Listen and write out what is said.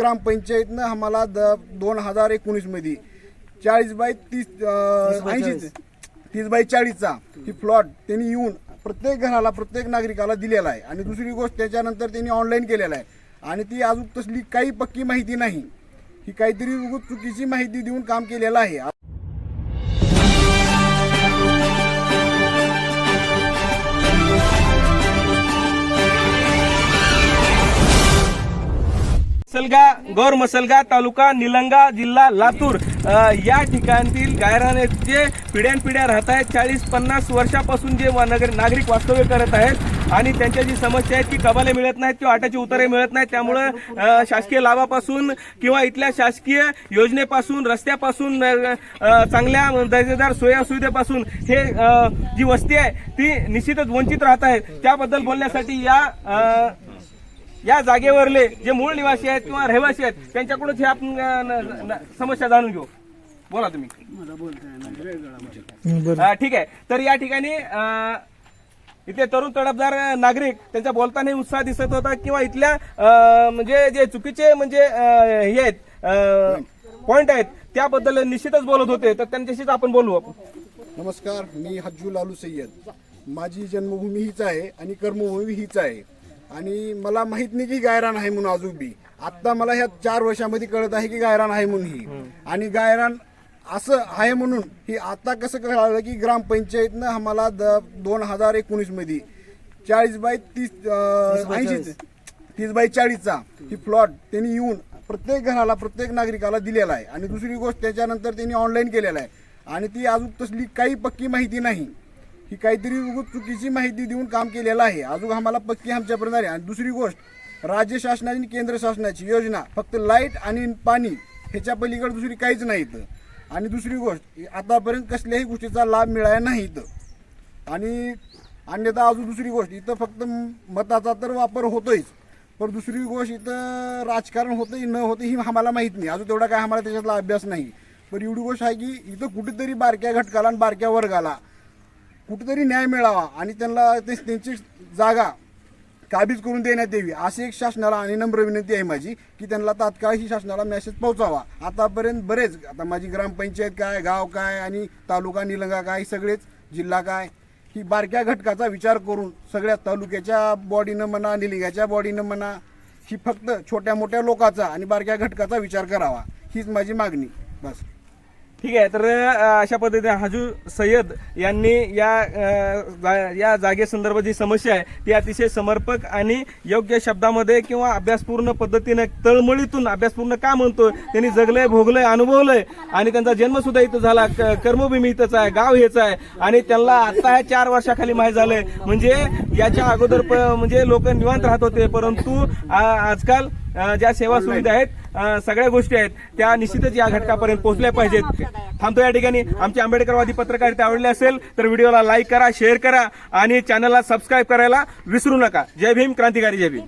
ग्रामपंचायतनं आम्हाला द दोन हजार एकोणीसमध्ये चाळीस बाय तीस ऐंशी तीस बाय चाळीसचा ही प्लॉट त्यांनी येऊन प्रत्येक घराला प्रत्येक नागरिकाला दिलेला आहे. आणि दुसरी गोष्ट त्याच्यानंतर त्यांनी ऑनलाईन केलेला आहे. आणि ती अजून तसली काही पक्की माहिती नाही. ही काहीतरी चुकीची माहिती देऊन काम केलेलं आहे. मसलगा गौर मसलगा तालुका निलंगा जिल्हा लातूर. या ठिकाणतील गायराने जे पिढ्यानपिढ्या राहत आहेत चाळीस पन्नास वर्षापासून जे नगर नागरिक वास्तव्य करत आहेत आणि त्यांच्या जी समस्या आहेत की कबाले मिळत नाहीत किंवा आटाची उतारे मिळत नाहीत. त्यामुळं शासकीय लाभापासून किंवा इथल्या शासकीय योजनेपासून रस्त्यापासून चांगल्या दर्जेदार सोया सुविधेपासून हे जी वस्ती आहे ती निश्चितच वंचित राहत आहे त्याबद्दल बोलण्यासाठी या या जागेवरले जे मूळ निवासी आहेत किंवा रहिवासी आहेत त्यांच्याकडूनच हे आपण समस्या जाणून घेऊ. बोला तुम्ही. ठीक आहे. तर या ठिकाणी अ, इथे तरुण तडफदार नागरिक त्यांचा बोलताना उत्साह दिसत होता किंवा इथल्या म्हणजे जे चुकीचे म्हणजे हे आहेत पॉइंट आहेत त्याबद्दल निश्चितच बोलत होते. तर त्यांच्याशीच आपण बोलू आपण. नमस्कार मी हज्जू लालू सय्यद. माझी जन्मभूमी हीच आहे आणि कर्मभूमी हीच आहे. आणि मला माहीत नाही की गायरान आहे म्हणून अजून बी. आता मला ह्या चार वर्षामध्ये कळत आहे की गायरान आहे म्हणून ही. आणि गायरान असं आहे म्हणून ही आता कसं कळालं की ग्रामपंचायतनं आम्हाला द दोन हजार एकोणीसमध्ये चाळीस बाय तीस ऐंशी तीस बाय चाळीसचा ही प्लॉट त्यांनी येऊन प्रत्येक घराला प्रत्येक नागरिकाला दिलेला आहे. आणि दुसरी गोष्ट त्याच्यानंतर त्यांनी ऑनलाईन केलेला आहे. आणि ती अजून तसली काही पक्की माहिती नाही. ही काहीतरी चुकीची माहिती देऊन काम केलेलं आहे. अजून आम्हाला पक्की आमच्यापर्यंत आली आणि दुसरी गोष्ट राज्य शासनाची आणि केंद्र शासनाची योजना फक्त लाइट आणि पाणी ह्याच्या पलीकडे दुसरी काहीच नाही इथं. आणि दुसरी गोष्ट आतापर्यंत कसल्याही गोष्टीचा लाभ मिळाला नाही इथं. आणि अन्यथा अजून दुसरी गोष्ट इथं फक्त मताचा तर वापर होतोयच. पण दुसरी गोष्ट इथं राजकारण होतंही न होतं ही आम्हाला माहीत नाही. अजून तेवढा काय आम्हाला त्याच्यातला अभ्यास नाही. पण एवढी गोष्ट आहे की इथं कुठेतरी बारक्या घटकाला आणि बारक्या वर्गाला कुठेतरी न्याय मिळावा आणि त्यांना त्यांची जागा काबीज करून देण्यात यावी अशी एक शासनाला आणि नम्र विनंती आहे माझी की त्यांना तात्काळ ही शासनाला मेसेज पोहोचावा. आतापर्यंत बरेच आता माझी ग्रामपंचायत काय गाव काय आणि तालुका निलंगा काय सगळेच जिल्हा काय ही बारक्या घटकाचा विचार करून सगळ्या तालुक्याच्या बॉडीनं म्हणा निलिंगाच्या बॉडीनं म्हणा ही फक्त छोट्या मोठ्या लोकाचा आणि बारक्या घटकाचा विचार करावा हीच माझी मागणी बस. ठीक आहे तर अशा पद्धतीने हाजू सय्यद यांनी या जा- या जागेसंदर्भात जी समस्या आहे ती अतिशय समर्पक आणि योग्य शब्दामध्ये किंवा अभ्यासपूर्ण पद्धतीने तळमळीतून अभ्यासपूर्ण का म्हणतो त्यांनी जगलंय भोगलंय अनुभवलंय आणि त्यांचा जन्मसुद्धा इथं झाला. कर्मभूमी इथंच आहे गाव हेच आहे आणि त्यांना आता ह्या चार वर्षाखाली माहीत झालंय. म्हणजे याच्या अगोदर प- म्हणजे लोक निवांत राहत होते परंतु आजकाल ज्या सेवा सुविधा आहेत सगळ्या गोष्टी आहेत त्या निश्चितच या घटकापर्यंत पोहोचल्या पाहिजेत. थांबतो या ठिकाणी. आमची आंबेडकरवादी पत्रकारिता आवडली असेल तर व्हिडिओला लाईक करा शेअर करा आणि चॅनलला सबस्क्राईब करायला विसरू नका. जय भीम क्रांतिकारी जय भीम.